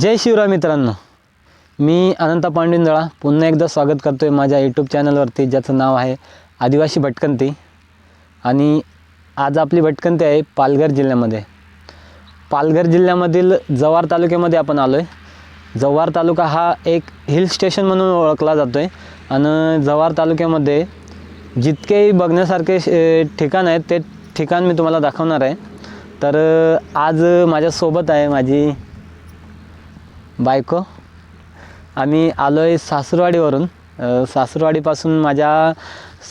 जय शिवराय मित्रांनो. मी अनंता पांडुंजळा पुन्हा एकदा स्वागत करतो आहे माझ्या यूट्यूब चॅनलवरती ज्याचं नाव आहे आदिवासी भटकंती. आणि आज आपली भटकंती आहे पालघर जिल्ह्यामध्ये. पालघर जिल्ह्यामधील जव्हार तालुक्यामध्ये आपण आलो आहे जव्हार तालुका हा एक हिल स्टेशन म्हणून ओळखला जातो आहे आणि जव्हार तालुक्यामध्ये जितकेही बघण्यासारखे ठिकाण आहेत ते ठिकाण मी तुम्हाला दाखवणार आहे. तर आज माझ्यासोबत आहे माझी बायको. आम्ही आलो आहे सासूरवाडीवरून सासूरवाडीपासून माझ्या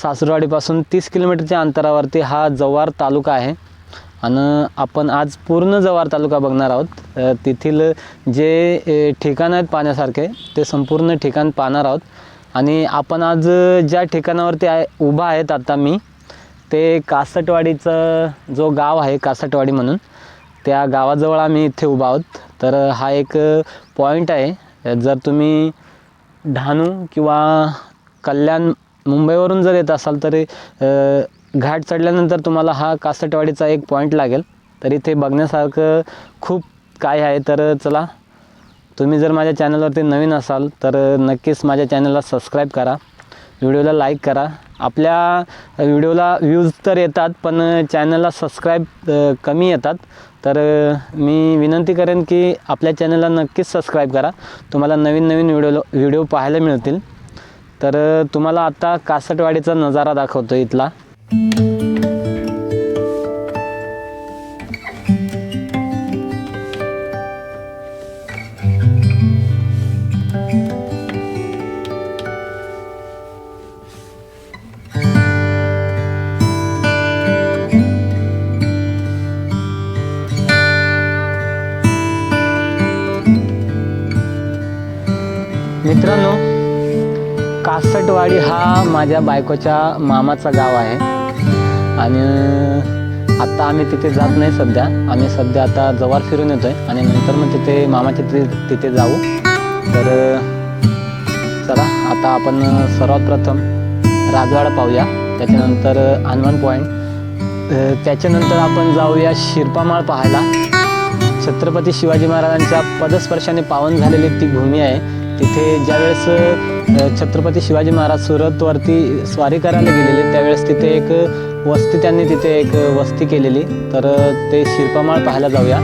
सासूरवाडीपासून तीस किलोमीटरच्या अंतरावरती हा जव्हार तालुका आहे. आणि आपण आज पूर्ण जव्हार तालुका बघणार आहोत. तेथील जे ठिकाण ठिकाणं आहेत पाहण्यासारखे ते संपूर्ण ठिकाण पाहणार आहोत. आणि आपण आज ज्या ठिकाणावरती आहे उभा आहेत आता मी ते कासटवाडीचं जो गाव आहे कासटवाडी म्हणून त्या गावाजवळ आम्ही इथे उभा आहोत. तर हा एक पॉईंट आहे. जर तुम्ही डहाणू किंवा कल्याण मुंबईवरून जर येत असाल तर घाट चढल्यानंतर तुम्हाला हा कासटवाडीचा एक पॉईंट लागेल. तर इथे बघण्यासारखं खूप काय आहे. तर चला तुम्ही जर माझ्या चॅनलवरती नवीन असाल तर नक्कीच माझ्या चॅनलला सबस्क्राईब करा. व्हिडिओला लाईक करा. आपल्या व्हिडिओला व्ह्यूज तर येतात पण चॅनलला सबस्क्राईब कमी येतात. तर मी विनंती करेन की आपल्या चॅनलला नक्कीच सबस्क्राईब करा. तुम्हाला नवीन नवीन व्हिडिओ व्हिडिओ पाहायला मिळतील. तर तुम्हाला आत्ता कासटवाडीचा नजारा दाखवतो इथला. मित्रांनो कासटवाडी हा माझ्या बायकोच्या मामाचा गाव आहे. आणि आत्ता आम्ही तिथे जात नाही सध्या. आम्ही सध्या आता जवार फिरून येतो आहे आणि नंतर मग तिथे मामाच्या तिथे तिथे जाऊ. तर चला आता आपण सर्वात प्रथम राजवाडा पाहूया. त्याच्यानंतर हनुमान पॉईंट त्याच्यानंतर आपण जाऊया शिरपामाळ पाहायला. छत्रपती शिवाजी महाराजांच्या पदस्पर्शाने पावन झालेली ती भूमी आहे. तिथे ज्यावेळेस छत्रपती शिवाजी महाराज सुरतवरती स्वारी करायला गेलेले त्यावेळेस तिथे एक वस्ती त्यांनी तिथे एक वस्ती केलेली. तर ते शिल्पमाळ पाहायला जाऊया.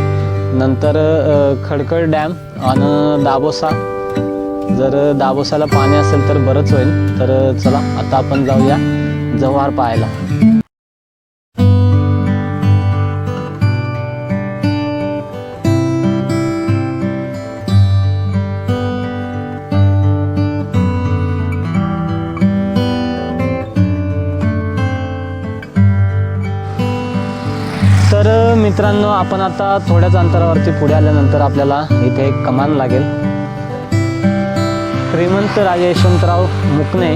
नंतर खडकड डॅम आणि दाबोसा जर दाबोसाला पाणी असेल तर बरंच होईल. तर चला आता आपण जाऊया जव्हार पाहायला. मित्रांनो आपण आता थोड्याच अंतरावरती पुढे आल्यानंतर आपल्याला इथे एक कमान लागेल. श्रीमंत राजे यशवंतराव मुकणे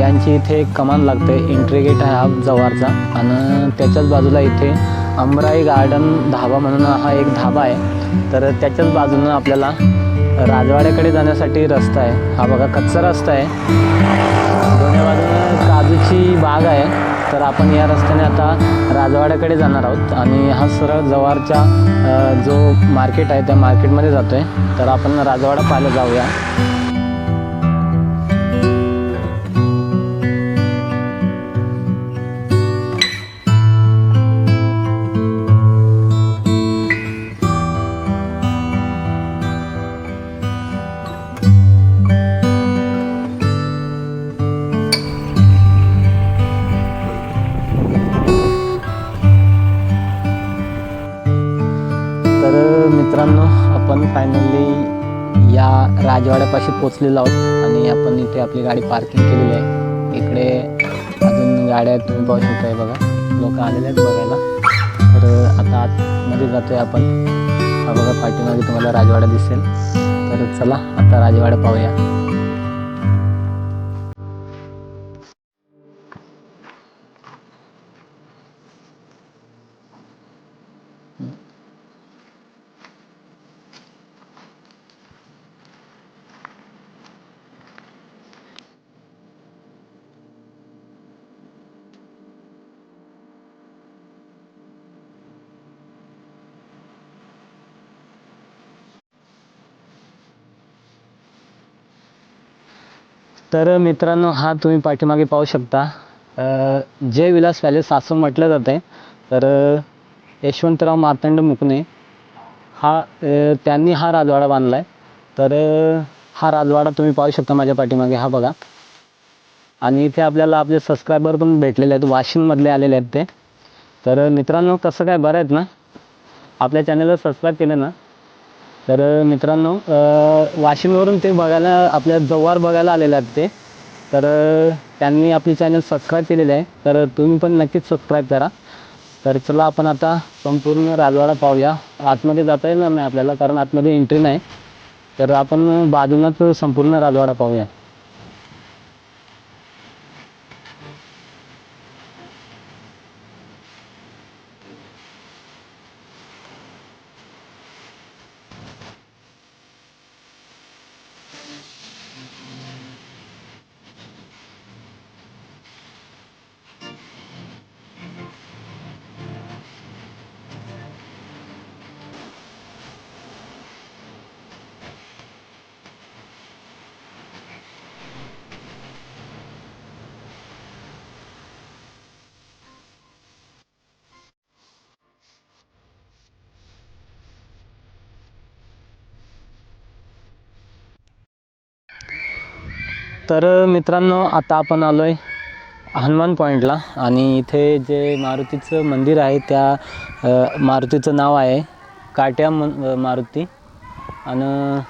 यांची इथे एक कमान लागते. एंट्री गेट आहे हा जवारचा आणि त्याच्याच बाजूला इथे अमराई गार्डन धाबा म्हणून हा एक धाबा आहे. तर त्याच्याच बाजूनं आपल्याला राजवाड्याकडे जाण्यासाठी रस्ता आहे. हा बघा कच्चा रस्ता आहे. दोन्ही बाजूनं काजूची बाग आहे. आपण या रस्त्याने आता राजवाड्याकडे जाणार आहोत. आणि हा सरळ जवारच्या जो मार्केट आहे त्या मार्केटमध्ये जातो आहे तर आपण राजवाडा पाहायला जाऊया. पोचलेलो आहोत आणि आपण इथे आपली गाडी पार्किंग केलेली आहे. इकडे अजून गाड्या आहेत तुम्ही पाहू शकताय बघा. लोक आलेले आहेत बघायला. तर आता आतमध्ये आहे आपण. हा बघा पाठीमागे तुम्हाला राजवाडा दिसेल. तर चला आता राजवाडा पाहूया. तर मित्रांनो हा तुम्ही पाठीमागे पाहू शकता. जय विलास पॅलेस असं म्हटलं जातं तर यशवंतराव मार्तंड मुकणे हा त्यांनी हा राजवाडा बांधला आहे तर हा राजवाडा तुम्ही पाहू शकता माझ्या पाठीमागे हा बघा. आणि इथे आपल्याला आपले सबस्क्रायबर पण भेटलेले आहेत वाशिममधले आलेले आहेत ते. तर मित्रांनो कसं काय बरं आहेत ना? आपल्या चॅनलला सबस्क्राईब केलं ना तर मित्रांनो वाशिमवरून ते बघायला आपल्या जव्हार बघायला आलेले आहेत ते. तर त्यांनी आपली चॅनल सबस्क्राईब केलेली आहे. तर तुम्ही पण नक्कीच सबस्क्राईब करा. तर चला आपण आता संपूर्ण राजवाडा पाहूया. आतमध्ये जाता येणार नाही आपल्याला कारण आतमध्ये एंट्री नाही. तर आपण बाजूनच संपूर्ण राजवाडा पाहूया. तर मित्रांनो आता आपण आलो आहे हनुमान पॉईंटला आणि इथे जे मारुतीचं मंदिर आहे त्या मारुतीचं नाव आहे काट्या म मारुती. आणि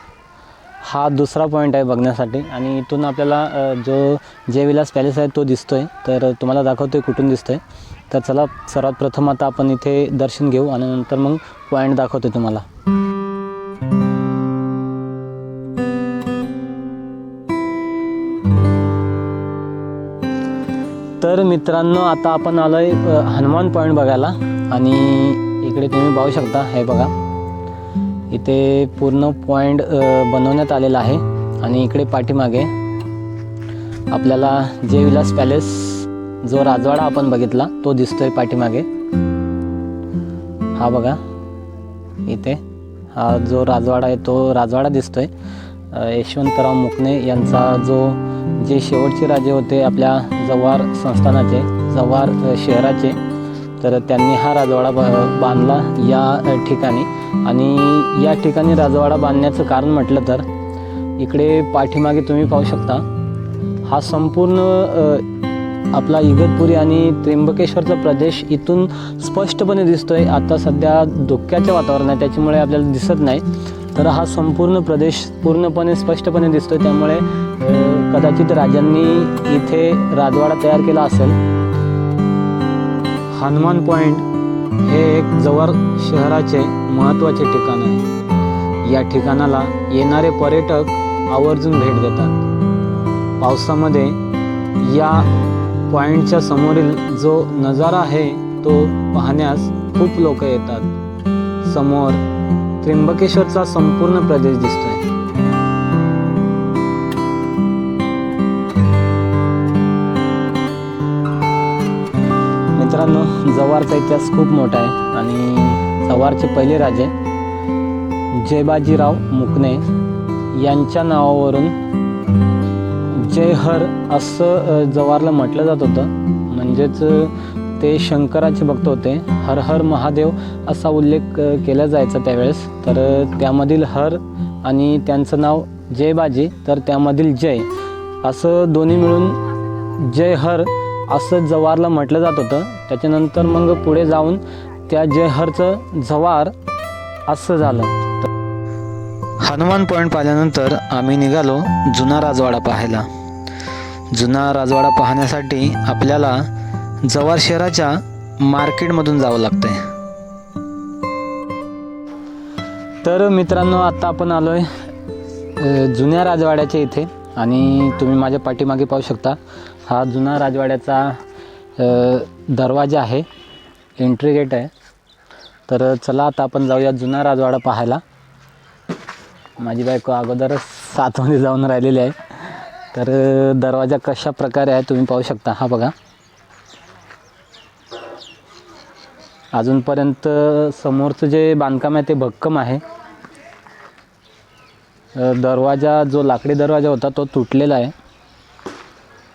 हा दुसरा पॉईंट आहे बघण्यासाठी आणि इथून आपल्याला जो जे विलास पॅलेस आहे तो दिसतो आहे तर तुम्हाला दाखवतो आहे कुठून दिसतो आहे तर चला सर्वात प्रथम आता आपण इथे दर्शन घेऊ आणि नंतर मग पॉईंट दाखवतो तुम्हाला. तर मित्रांनो आता आपण आलो आहे हनुमान पॉईंट बघायला. आणि इकडे तुम्ही पाहू शकता हे बघा. इथे पूर्ण पॉईंट बनवण्यात आलेला आहे. आणि इकडे पाठीमागे आपल्याला जय विलास पॅलेस जो राजवाडा आपण बघितला तो दिसतोय पाठीमागे. हा बघा. इथे हा जो राजवाडा आहे तो राजवाडा दिसतोय. यशवंतराव मुकणे यांचा जो जे शेवटचे राजे होते आपल्या जव्हार संस्थानाचे जव्हार शहराचे तर त्यांनी हा राजवाडा ब बांधला या ठिकाणी. आणि या ठिकाणी राजवाडा बांधण्याचं कारण म्हटलं तर इकडे पाठीमागे तुम्ही पाहू शकता हा संपूर्ण आपला इगतपुरी आणि त्र्यंबकेश्वरचा प्रदेश इथून स्पष्टपणे दिसतोय. आता सध्या धुक्याचे वातावरण आहे त्याच्यामुळे आपल्याला दिसत नाही. तर हा संपूर्ण प्रदेश पूर्णपणे स्पष्टपणे दिसतोय. त्यामुळे कदाचित राजांनी इथे राजवाडा तयार केला असेल. हनुमान पॉईंट हे एक जवळ शहराचे महत्त्वाचे ठिकाण आहे. या ठिकाणाला येणारे पर्यटक आवर्जून भेट देतात. पावसामध्ये या पॉईंटच्या समोरील जो नजारा आहे तो पाहण्यास खूप लोक येतात. समोर त्र्यंबकेश्वरचा संपूर्ण प्रदेश दिसतोय. मित्रांनो जव्हारचा इतिहास खूप मोठा आहे आणि जव्हारचे पहिले राजे जयबाजीराव मुकणे यांच्या नावावरून जयहर असं जवारला जव्हारला म्हटलं जात होतं. म्हणजेच ते शंकराचे भक्त होते. हर हर महादेव असा उल्लेख केला जायचा त्यावेळेस. तर त्यामधील हर आणि त्यांचं नाव जयबाजी तर त्यामधील जय असं दोन्ही मिळून जय हर असं जवारला म्हटलं जात होतं. त्याच्यानंतर मग पुढे जाऊन त्या जयहरचं जवार असं झालं. हनुमान पॉईंट पाहिल्यानंतर आम्ही निघालो जुना राजवाडा पाहायला. जुना राजवाडा पाहण्यासाठी आपल्याला जव्हार शहराच्या मार्केटमधून जावं लागतंय. तर मित्रांनो आत्ता आपण आलो आहे जुन्या राजवाड्याच्या इथे. आणि तुम्ही माझ्या पाठीमागे पाहू शकता हा जुना राजवाड्याचा दरवाजा आहे एंट्री गेट आहे. तर चला आता आपण जाऊया जुना राजवाडा पाहायला. माझी बायको अगोदरच सातमध्ये जाऊन राहिलेली आहे. तर दरवाजा कशा प्रकारे आहे तुम्ही पाहू शकता हा बघा. अजूनपर्यंत समोरचं जे बांधकाम आहे ते भक्कम आहे. दरवाजा जो लाकडी दरवाजा होता तो तुटलेला आहे.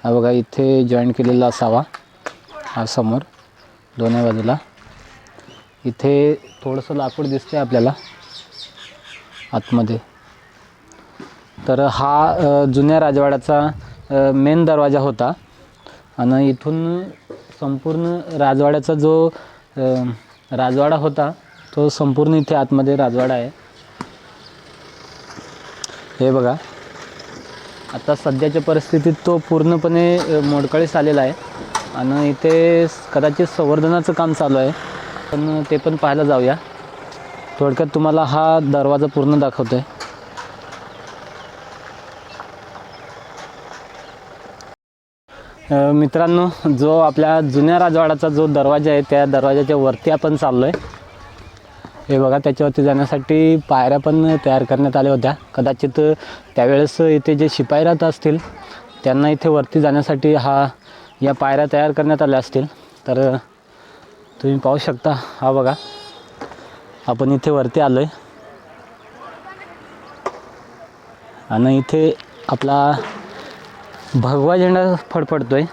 हा बघा इथे जॉईंट केलेला असावा हा समोर दोन्ही बाजूला. इथे थोडंसं लाकूड दिसते आपल्याला आतमध्ये. तर हा जुन्या राजवाड्याचा मेन दरवाजा होता. आणि इथून संपूर्ण राजवाड्याचा जो राजवाडा होता. तो संपूर्ण इथे आतमध्ये राजवाडा आहे. हे बघा. आता सध्याच्या परिस्थितीत तो पूर्णपणे मोडकळीस आलेला आहे. आणि इथे कदाचित संवर्धनाचं काम चालू आहे. पण ते पण पाहायला जाऊया. थोडक्यात तुम्हाला हा दरवाजा पूर्ण दाखवतो आहे मित्रांनो जो आपल्या जुन्या राजवाड्याचा जो दरवाजा आहे त्या दरवाजाच्या वरती आपण चाललो आहे हे बघा त्याच्यावरती जाण्यासाठी पायऱ्या पण तयार करण्यात आल्या होत्या. कदाचित त्यावेळेस इथे जे शिपाई राहत असतील त्यांना इथे वरती जाण्यासाठी हा या पायऱ्या तयार करण्यात आल्या असतील. तर तुम्ही पाहू शकता हा बघा आपण इथे वरती आलो आहे आणि इथे आपला भगवा झेंडा फडफडतो आहे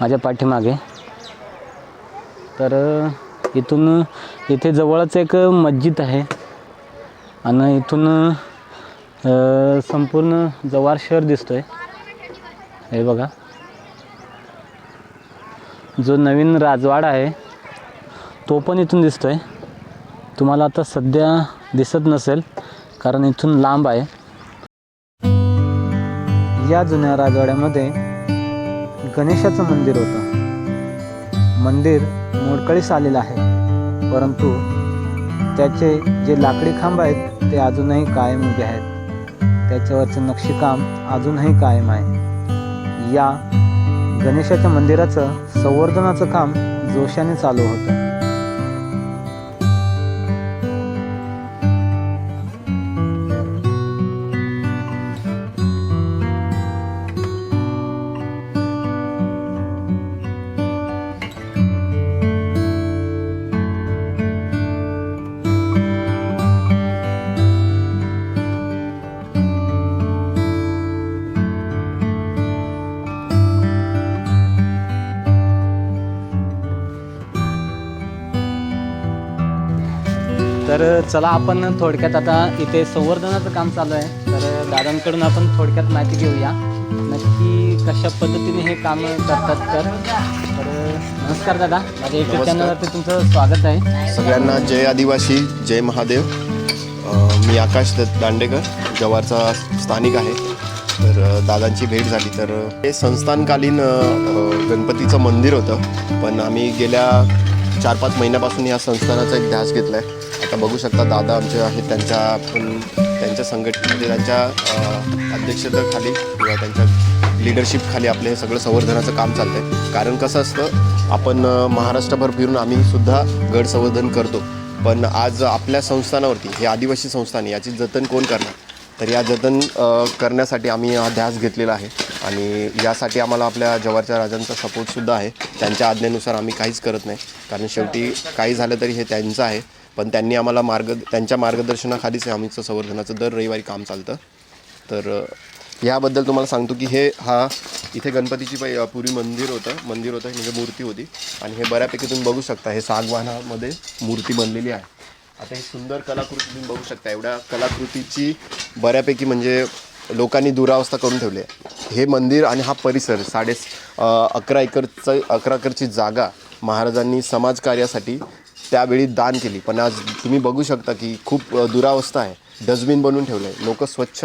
माझ्या पाठीमागे. तर इथून इथे जवळच एक मस्जिद आहे. आणि इथून संपूर्ण जवार शहर दिसतो आहे हे बघा. जो नवीन राजवाडा आहे तो पण इथून दिसतो आहे तुम्हाला आता सध्या दिसत नसेल कारण इथून लांब आहे. या जुन्या राजवाड्यामध्ये गणेशाचं मंदिर होतं. मंदिर मोडकळीस आलेलं आहे. परंतु त्याचे जे लाकडी खांब आहेत ते अजूनही कायम उभे आहेत. त्याच्यावरचं नक्षीकाम अजूनही कायम आहे. या गणेशाच्या मंदिराचं संवर्धनाचं काम जोशाने चालू होतं. तर चला आपण थोडक्यात आता इथे संवर्धनाचं काम चालू आहे. तर दादांकडून आपण थोडक्यात माहिती घेऊया. नक्की कशा पद्धतीने हे काम करतात तर? तर नमस्कार दादा. माझ्या युट्यूब. चॅनलवरती तुमचं स्वागत आहे. सगळ्यांना जय आदिवासी जय महादेव. मी आकाश दत्त दांडेकर जव्हारचा स्थानिक आहे. तर दादांची भेट झाली. तर हे संस्थानकालीन गणपतीचं मंदिर होतं. पण आम्ही गेल्या चार पाच महिन्यापासून या संस्थानाचा एक ध्यास घेतला आहे आता बघू शकता दादा आमचे आहेत त्यांच्या पण त्यांच्या संघटनेमध्ये त्यांच्या अध्यक्षतेखाली किंवा त्यांच्या लिडरशिपखाली आपलं हे सगळं संवर्धनाचं काम चालतं आहे कारण कसं असतं आपण महाराष्ट्रभर फिरून आम्ही सुद्धा गड संवर्धन करतो. पण आज आपल्या संस्थानावरती हे आदिवासी संस्थान याची जतन कोण करणार? तर या जतन करण्यासाठी आम्ही हा ध्यास घेतलेला आहे. आणि यासाठी आम्हाला आपल्या जवारच्या राजांचा सपोर्टसुद्धा आहे. त्यांच्या आज्ञेनुसार आम्ही काहीच करत नाही. कारण शेवटी काही झालं तरी हे त्यांचं आहे. पण त्यांनी आम्हाला मार्ग त्यांच्या मार्गदर्शनाखालीच आमचं संवर्धनाचं दर रविवारी काम चालतं. तर ह्याबद्दल याबद्दल तुम्हाला सांगतो की हे हा इथे गणपतीची पै पूर्वी मंदिर होतं. मंदिर होतं म्हणजे मूर्ती होती. आणि हे बऱ्यापैकी तुम्ही बघू शकता हे सागवानामध्ये मूर्ती बनलेली आहे. आता ही सुंदर कलाकृती तुम्ही बघू शकता. एवढ्या कलाकृतीची बऱ्यापैकी म्हणजे लोकांनी दुरावस्था करून ठेवली आहे. हे मंदिर आणि हा परिसर साडे अकरा एकरचं अकरा एकरची जागा महाराजांनी समाजकार्यासाठी त्यावेळी दान केली. पण आज तुम्ही बघू शकता की खूप दुरावस्था आहे. डस्टबिन बनवून ठेवलं आहे लोक स्वच्छ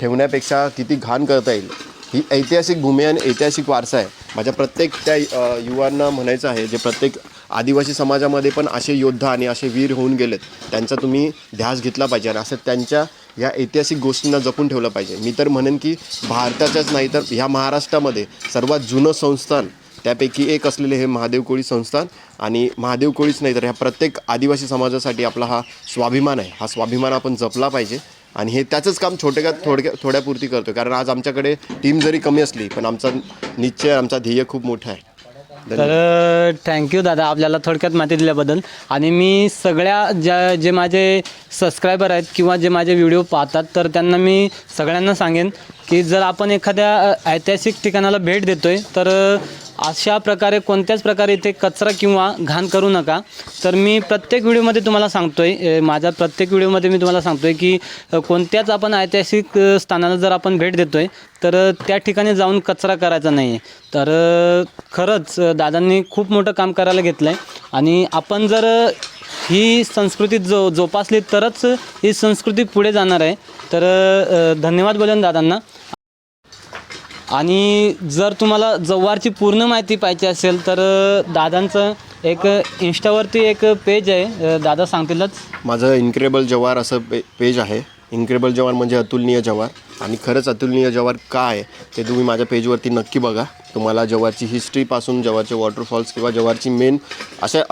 ठेवण्यापेक्षा किती घाण करता येईल ही ऐतिहासिक भूमी आणि ऐतिहासिक वारसा आहे. माझ्या प्रत्येक त्या युवांना म्हणायचं आहे जे प्रत्येक आदिवासी समाजामध्ये पण असे योद्धा आणि असे वीर होऊन गेलेत. त्यांचा तुम्ही ध्यास घेतला पाहिजे आणि असं त्यांच्या या ऐतिहासिक गोष्टींना जपून ठेवलं पाहिजे. मी तर म्हणेन की भारताच्याच नाही तर ह्या महाराष्ट्रामध्ये सर्वात जुनं संस्थान त्यापैकी एक असलेले हे महादेव कोळी संस्थान आणि महादेव कोळीच नाही तर ह्या प्रत्येक आदिवासी समाजासाठी आपला हा स्वाभिमान आहे. हा स्वाभिमान आपण जपला पाहिजे आणि हे त्याचंच काम छोट्या थोडक्या थोड्यापुरती करतो कारण आज आमच्याकडे टीम जरी कमी असली पण आमचा निश्चय आमचा ध्येय खूप मोठा आहे. तर थँक्यू दादा आपल्याला थोडक्यात माहिती दिल्याबद्दल. आणि मी सगळ्या ज्या जे माझे सबस्क्रायबर आहेत किंवा जे माझे व्हिडिओ पाहतात तर त्यांना मी सगळ्यांना सांगेन की जर आपण एखाद्या ऐतिहासिक ठिकाणाला भेट देतो आहे तर अशा प्रकारे कोणत्याच प्रकारे इथे कचरा किंवा घाण करू नका. तर मी प्रत्येक व्हिडिओमध्ये तुम्हाला सांगतो आहे माझ्या प्रत्येक व्हिडिओमध्ये मी तुम्हाला सांगतो आहे की कोणत्याच आपण ऐतिहासिक स्थानाला जर आपण भेट देतो आहे तर त्या ठिकाणी जाऊन कचरा करायचा नाही आहे तर खरंच दादांनी खूप मोठं काम करायला घेतलं आहे आणि आपण जर ही संस्कृती जो जोपासली तरच ही संस्कृती पुढे जाणार आहे. तर धन्यवाद बोलेन दादांना. आणि जर तुम्हाला जव्हारची पूर्ण माहिती पाहिजे असेल तर दादांचं एक इन्स्टावरती एक पेज आहे. दादा सांगतीलच. माझं इन्क्रेबल जवार असं पे पेज आहे. इन्क्रेबल जवार म्हणजे अतुलनीय जवार आणि खरंच अतुलनीय जवार काय आहे ते तुम्ही माझ्या पेजवरती नक्की बघा. तुम्हाला जवारची हिस्ट्रीपासून जवारचे वॉटरफॉल्स किंवा जवारची मेन अशा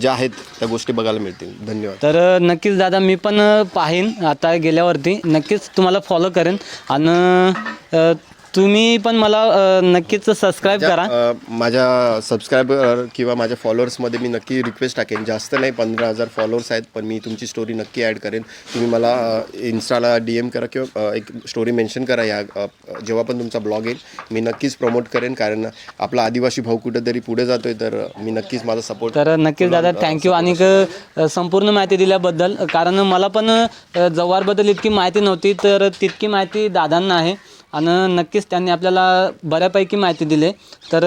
ज्या आहेत त्या गोष्टी बघायला मिळतील. धन्यवाद. तर नक्कीच दादा मी पण पाहीन आता गेल्यावरती. नक्कीच तुम्हाला फॉलो करेन. आणि तुम्ही पण मला अ, नक्कीच सबस्क्राईब करा. अ, माझ्या सबस्क्रायबर किंवा माझ्या फॉलोअर्समध्ये मी नक्की रिक्वेस्ट टाकेन. जास्त नाही पंधरा हजार फॉलोअर्स आहेत पण मी तुमची स्टोरी नक्की ॲड करेन. तुम्ही मला अ, इन्स्टाला डी एम करा किंवा अ, एक स्टोरी मेन्शन करा या अ, जेव्हा पण तुमचा ब्लॉग येईल. मी नक्कीच प्रमोट करेन कारण आपला आदिवासी भाऊ कुठेतरी पुढे जातोय तर मी नक्कीच माझा सपोर्ट तर नक्कीच दादा थँक्यू आणि क- संपूर्ण माहिती दिल्याबद्दल. कारण मला पण अ, जव्हारबद्दल इतकी माहिती नव्हती तर तितकी माहिती दादांना आहे. आणि नक्कीच त्यांनी आपल्याला बऱ्यापैकी माहिती दिली. तर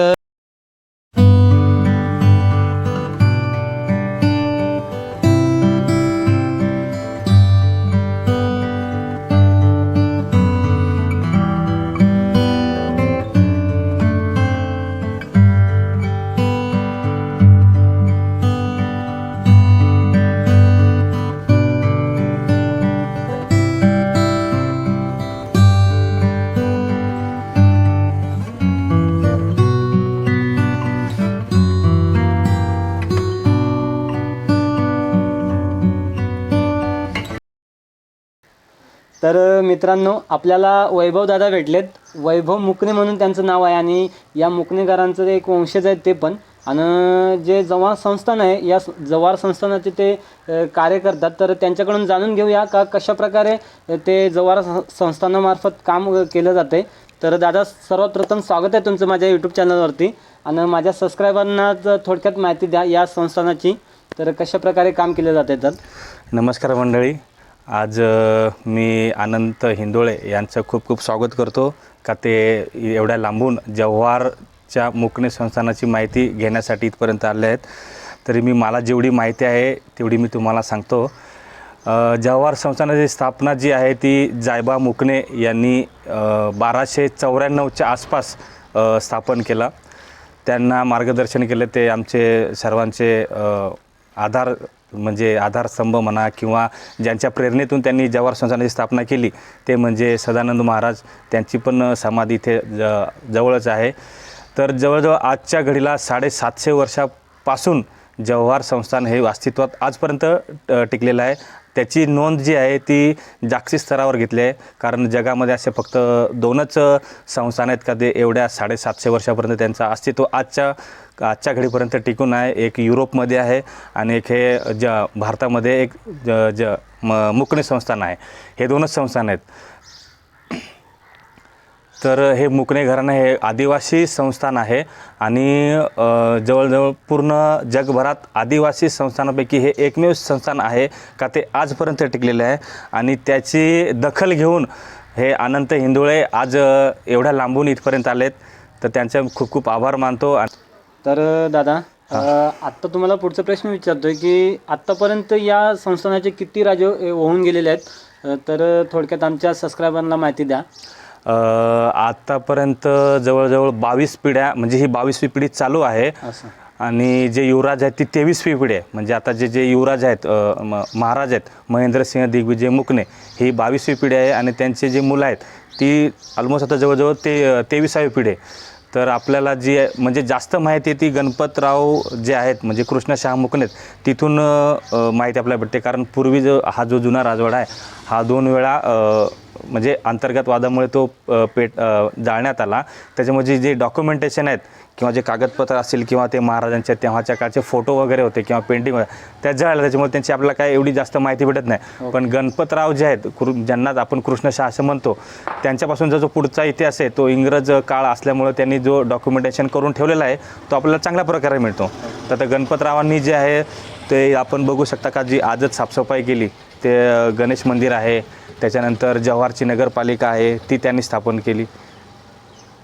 तर मित्रांनो आपल्याला वैभव दादा भेटलेत. वैभव मुकणे म्हणून त्यांचं नाव आहे आणि या मुकणेकरांचं एक वंशज आहेत ते पण. आणि जे जव्हार संस्थान आहे या जव्हार संस्थानाचे ते कार्य करतात. तर त्यांच्याकडून जाणून घेऊया का कशा प्रकारे ते जव्हार सं- संस्थानामार्फत काम केलं जाते. तर दादा सर्वात प्रथम स्वागत आहे तुमचं माझ्या यूट्यूब चॅनलवरती आणि माझ्या सबस्क्रायबरना थोडक्यात माहिती द्या या संस्थानाची. तर कशा प्रकारे काम केलं जाते तर? नमस्कार मंडळी. आज मी अनंत हिंदोळे यांचं खूप खूप स्वागत करतो. का ते एवढ्या लांबून जव्हारच्या मुकणे संस्थानाची माहिती घेण्यासाठी इथपर्यंत आले आहेत. तरी मी मला जेवढी माहिती आहे तेवढी मी तुम्हाला सांगतो. जव्हार संस्थानाची स्थापना जी आहे ती जायबा मुकणे यांनी बाराशे चौऱ्याण्णवच्या आसपास स्थापन केला. त्यांना मार्गदर्शन केले. ते आमचे सर्वांचे आधार म्हणजे आधारस्तंभ म्हणा किंवा ज्यांच्या प्रेरणेतून त्यांनी जवाहर संस्थानाची स्थापना केली ते म्हणजे सदानंद महाराज. त्यांची पण समाधी इथे ज जवळच आहे. तर जवळजवळ आजच्या घडीला साडेसातशे वर्षापासून जव्हार संस्थान हे अस्तित्वात आजपर्यंत टिकलेलं आहे. त्याची नोंद जी आहे ती जागतिक स्तरावर घेतली आहे. कारण जगामध्ये असे फक्त दोनच संस्थान आहेत का ते एवढ्या साडेसातशे वर्षापर्यंत त्यांचं अस्तित्व आजच्या आजच्या घडीपर्यंत टिकून आहे एक युरोपमध्ये आहे आणि एक हे ज भारतामध्ये एक ज ज म मुकणे संस्थान आहे. हे दोनच संस्थान आहेत. तर हे मुकणे घराणं हे आदिवासी संस्थान आहे आणि जवळजवळ पूर्ण जगभरात आदिवासी संस्थानापैकी हे एकमेव संस्थान आहे का ते आजपर्यंत टिकलेले आहे आणि त्याची दखल घेऊन हे अनंत हिंदुळे आज एवढ्या लांबून इथपर्यंत आलेत. तर त्यांचे खूप खूप आभार मानतो तर दादा आत्ता तुम्हाला पुढचा प्रश्न विचारतोय की आत्तापर्यंत या संस्थानाचे किती राजे होऊन गेलेले आहेत? तर थोडक्यात आमच्या सबस्क्रायबरला माहिती द्या. अ, आतापर्यंत जवळजवळ बावीस पिढ्या म्हणजे ही बावीसवी पिढी चालू आहे. आणि जे युवराज आहेत ती तेवीसवी पिढी आहे. म्हणजे आता जे जे युवराज आहेत महाराज आहेत महेंद्रसिंह दिग्विजय मुकणे ही बावीसवी पिढी आहे. आणि त्यांचे जे मुलं आहेत ती ऑलमोस्ट आता जवळजवळ ते तेविसावी पिढी आहे. तर आपल्याला जी म्हणजे जास्त माहिती आहे ती गणपतराव जे आहेत म्हणजे कृष्णशाह मुकणे आहेत तिथून माहिती आपल्याला भेटते. कारण पूर्वी जो हा जो जुना राजवाडा आहे हा दोन वेळा म्हणजे अंतर्गत वादामुळे तो पेट जाळण्यात आला. त्याच्यामध्ये जे डॉक्युमेंटेशन आहेत किंवा जे कागदपत्र असतील किंवा ते महाराजांच्या तेव्हाच्या काळचे फोटो वगैरे होते किंवा पेंटिंग त्या जळाल्या त्याच्यामुळे त्यांची आपल्याला काय एवढी जास्त माहिती भेटत नाही. पण गणपतराव जे आहेत कृ ज्यांना आपण कृष्णशाह असं म्हणतो त्यांच्यापासून जो पुढचा इतिहास आहे तो इंग्रज काळ असल्यामुळे त्यांनी जो डॉक्युमेंटेशन करून ठेवलेला आहे तो आपल्याला चांगल्या प्रकारे मिळतो. तर त्या गणपतरावांनी जे आहे ते आपण बघू शकता का जी आजच साफसफाई केली ते गणेश मंदिर आहे त्याच्यानंतर जव्हारची नगरपालिका आहे ती त्यांनी स्थापन केली.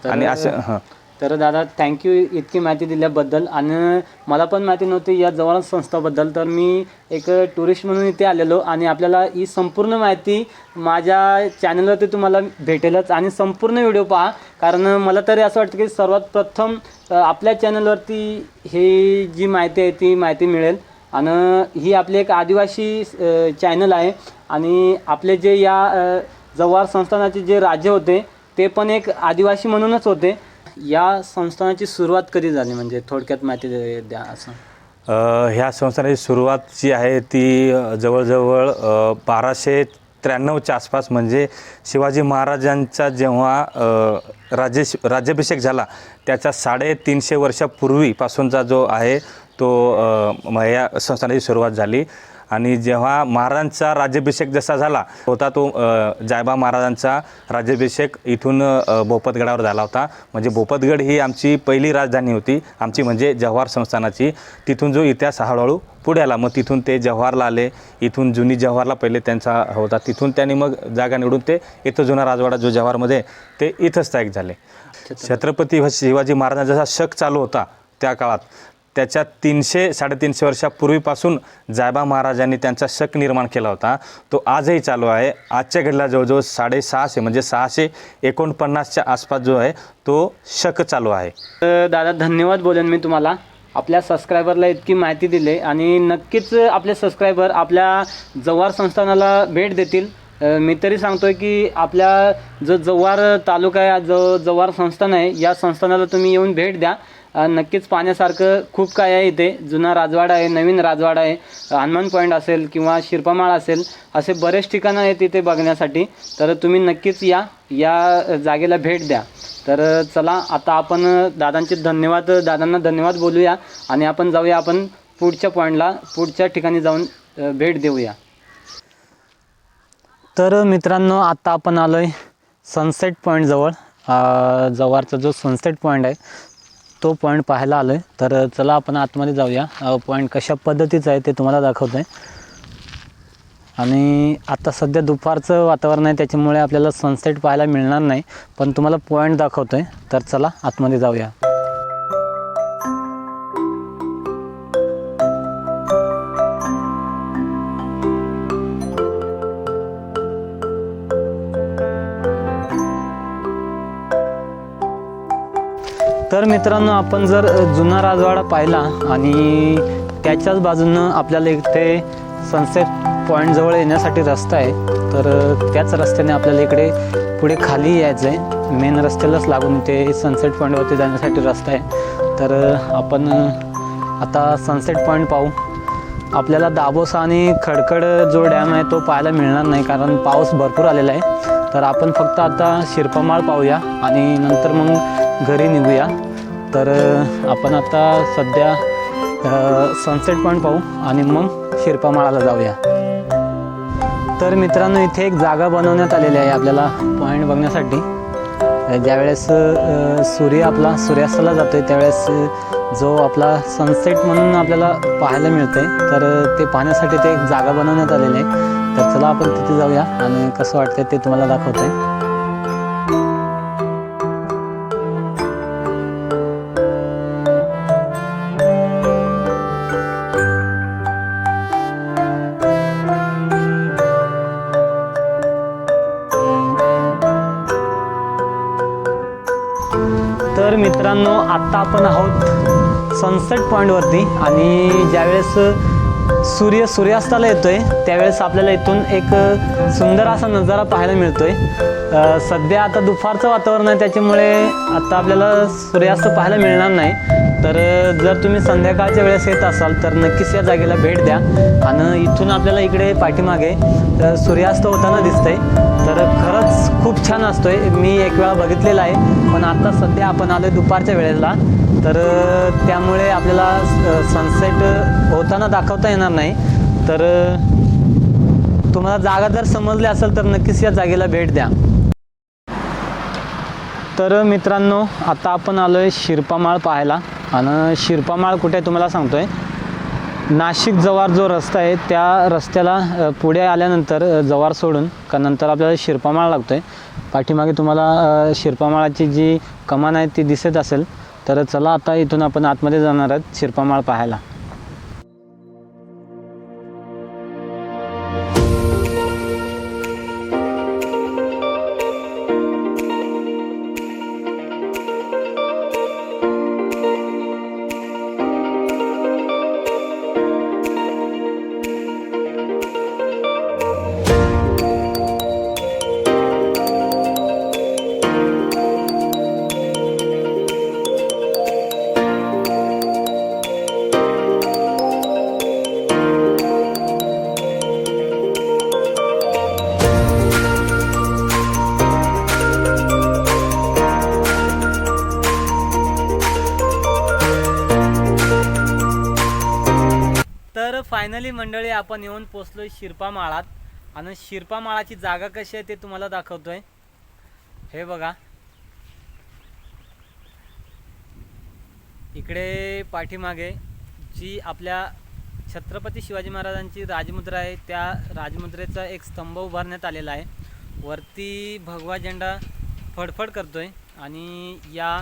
आणि असं हां. तर दादा थँक्यू इतकी माहिती दिल्याबद्दल. आणि मला पण माहिती नव्हती या जवळ संस्थाबद्दल. तर मी एक टुरिस्ट म्हणून इथे आलेलो आणि आपल्याला ही संपूर्ण माहिती माझ्या चॅनलवरती तुम्हाला भेटेलच. आणि संपूर्ण व्हिडिओ पहा कारण मला तरी असं वाटतं की सर्वात प्रथम आपल्या चॅनलवरती हे जी माहिती आहे ती माहिती मिळेल. आणि ही आपली एक आदिवासी चॅनल आहे. आणि आपले जे या जव्हार संस्थानाचे जे राजे होते ते पण एक आदिवासी म्हणूनच होते. या संस्थानाची सुरुवात कधी झाली म्हणजे थोडक्यात माहिती दे- द्या असं? अ, ह्या संस्थानाची सुरुवात जी आहे ती अ, जवळजवळ अ, बाराशे त्र्याण्णवच्या आसपास म्हणजे शिवाजी महाराजांचा जेव्हा अ, राज्य राज्याभिषेक झाला त्याच्या साडेतीनशे वर्षापूर्वीपासूनचा जो आहे तो अ, म- या संस्थानाची सुरुवात झाली. आणि जेव्हा महाराजांचा राज्याभिषेक जसा झाला होता तो जायबा महाराजांचा राज्याभिषेक इथून भोपतगडावर झाला होता. म्हणजे भोपतगड ही आमची पहिली राजधानी होती. आमची म्हणजे जव्हार संस्थानाची. तिथून जो इतिहास हळूहळू पुढे आला. मग तिथून ते जव्हारला आले. इथून जुनी जव्हारला पहिले त्यांचा होता. तिथून त्यांनी मग जागा निवडून ते इथं जुना राजवाडा जो जव्हारमध्ये ते इथं स्थायिक झाले. छत्रपती व शिवाजी महाराजांचा जसा शक चालू होता त्या काळात त्याच्या तीनशे साडेतीनशे वर्षापूर्वीपासून जायबा महाराजांनी त्यांचा शक निर्माण केला होता. तो आजही चालू आहे. आजच्या घडीला जवळजवळ साडेसहाशे म्हणजे सहाशे एकोणपन्नासच्या आसपास जो आहे तो शक चालू आहे. तर दादा धन्यवाद बोलेन मी तुम्हाला. आपल्या सबस्क्रायबरला इतकी माहिती दिली आणि नक्कीच आपले सबस्क्रायबर आपल्या जव्हार संस्थानाला भेट देतील. मी तरी सांगतोय की आपल्या जो जव्हार तालुका आहे जो जव्हार संस्थान आहे या संस्थानाला तुम्ही येऊन भेट द्या. नक्कीच पाहण्यासारखं खूप काय आहे इथे. जुना राजवाडा आहे नवीन राजवाडा आहे. हनुमान पॉईंट असेल किंवा शिरपामाळ असेल असे बरेच ठिकाणं आहेत इथे बघण्यासाठी. तर तुम्ही नक्कीच या या जागेला भेट द्या. तर चला आता आपण दादांचे धन्यवाद दादांना धन्यवाद बोलूया आणि आपण जाऊया आपण पुढच्या पॉईंटला पुढच्या ठिकाणी जाऊन भेट देऊया. तर मित्रांनो आत्ता आपण आलो आहे सनसेट पॉईंटजवळ जवळचा जो सनसेट पॉईंट आहे तो पॉईंट पाहायला आलो आहे तर चला आपण आतमध्ये जाऊया. पॉईंट कशा पद्धतीचं आहे ते तुम्हाला दाखवतो आहे आणि आता सध्या दुपारचं वातावरण आहे त्याच्यामुळे आपल्याला सनसेट पाहायला मिळणार नाही. पण तुम्हाला पॉईंट दाखवतो आहे तर चला आतमध्ये जाऊया. तर मित्रांनो आपण जर जुना राजवाडा पाहिला आणि त्याच्याच बाजूनं आपल्याला इथे सनसेट पॉईंटजवळ येण्यासाठी रस्ता आहे तर त्याच रस्त्याने आपल्याला इकडे पुढे खाली यायचं आहे मेन रस्त्यालाच लागून ते सनसेट पॉईंटवरती जाण्यासाठी रस्ता आहे. तर आपण आता सनसेट पॉईंट पाहू. आपल्याला दाबोसा आणि खडखड जो डॅम आहे तो पाहायला मिळणार नाही कारण पाऊस भरपूर आलेला आहे. तर आपण फक्त आता शिरपमाळ पाहूया आणि नंतर मग घरी निघूया. तर आपण आता सध्या सनसेट पॉईंट पाहू आणि मग शिरपामाळाला जाऊया. तर मित्रांनो इथे एक जागा बनवण्यात आलेली आहे आपल्याला पॉईंट बघण्यासाठी. ज्यावेळेस सूर्य आपला सूर्यास्ताला जातोय त्यावेळेस जो आपला सनसेट म्हणून आपल्याला पाहायला मिळतंय तर ते पाहण्यासाठी ते एक जागा बनवण्यात आलेली आहे. तर चला आपण तिथे जाऊया आणि कसं वाटतंय ते तुम्हाला दाखवतोय. मित्रांनो आत्ता आपण आहोत सनसेट पॉईंटवरती आणि ज्यावेळेस सूर्य सूर्यास्ताला येतो आहे त्यावेळेस आपल्याला इथून एक सुंदर असा नजारा पाहायला मिळतो आहे सध्या आता दुपारचं वातावरण आहे त्याच्यामुळे आता आपल्याला सूर्यास्त पाहायला मिळणार नाही. तर जर तुम्ही संध्याकाळच्या वेळेस येत असाल तर नक्कीच या जागेला भेट द्या. आणि इथून आपल्याला इकडे पाठीमागे सूर्यास्त होताना दिसतंय. तर खरंच खूप छान असतोय. मी एक वेळा बघितलेला आहे पण आता सध्या आपण आलो दुपारच्या वेळेला. तर त्यामुळे आपल्याला सनसेट होताना दाखवता येणार नाही. तर तुम्हाला जागा जर समजली असेल तर नक्कीच या जागेला भेट द्या. तर मित्रांनो आता आपण आलो आहे शिरपामाळ पाहायला. आणि शिरपामाळ कुठे तुम्हाला सांगतो आहे नाशिक जवार जो रस्ता आहे त्या रस्त्याला पुढे आल्यानंतर जवार सोडून का नंतर आपल्याला शिरपामाळ लागतो आहे पाठीमागे तुम्हाला शिरपामाळाची जी कमान आहे ती दिसत असेल तर चला आता इथून आपण आतमध्ये जाणार आहोत शिरपामाळ पाहायला. फायनली मंडळी आपण येऊन पोचलो शिरपा माळात. आणि शिरपा माळाची जागा कशी आहे ते तुम्हाला दाखवतोय. हे बघा. इकडे पाठीमागे जी आपल्या छत्रपती शिवाजी महाराजांची राजमुद्रा आहे त्या राजमुद्रेचा एक स्तंभ उभारण्यात आलेला आहे. वरती भगवा झेंडा फडफड करतोय आणि या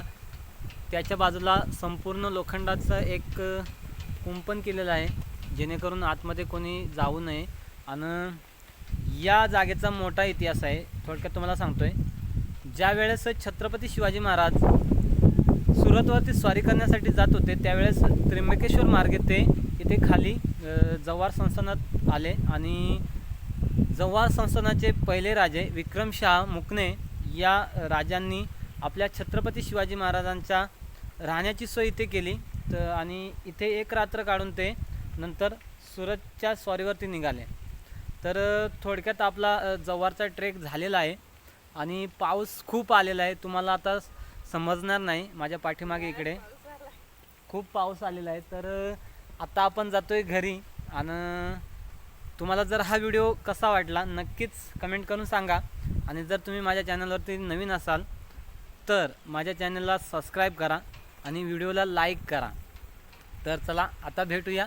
त्याच्या बाजूला संपूर्ण लोखंडाचं एक कुंपण केलेलं आहे. जेणेकरून आतमध्ये कोणी जाऊ नये. आणि या जागेचा मोठा इतिहास आहे. थोडक्यात तुम्हाला सांगतोय. ज्या वेळेस छत्रपती शिवाजी महाराज सुरतवरती स्वारी करण्यासाठी जात होते त्यावेळेस त्र्यंबकेश्वर मार्गे ते इथे खाली जव्हार संस्थानात आले. आणि जव्हार संस्थानाचे पहिले राजे विक्रमशाह मुकणे या राजांनी आपल्या छत्रपती शिवाजी महाराजांच्या राहण्याची सोय इथे केली. तर आणि इथे एक रात्र काढून ते नंतर सुरतच्या स्वारीवरती निघाले. तर थोडक्यात आपला जव्हारचा ट्रेक झालेला आहे आणि पाऊस खूप आलेला आहे. तुम्हाला आता समजणार नाही माझ्या पाठीमागे इकडे. खूप पाऊस आलेला आहे. तर आता आपण आहे घरी आणि तुम्हाला जर हा व्हिडिओ कसा वाटला नक्कीच कमेंट करून सांगा. आणि जर तुम्ही माझ्या चॅनलवरती नवीन असाल तर माझ्या चॅनलला सबस्क्राईब करा आणि व्हिडिओला लाईक करा. तर चला आता भेटूया.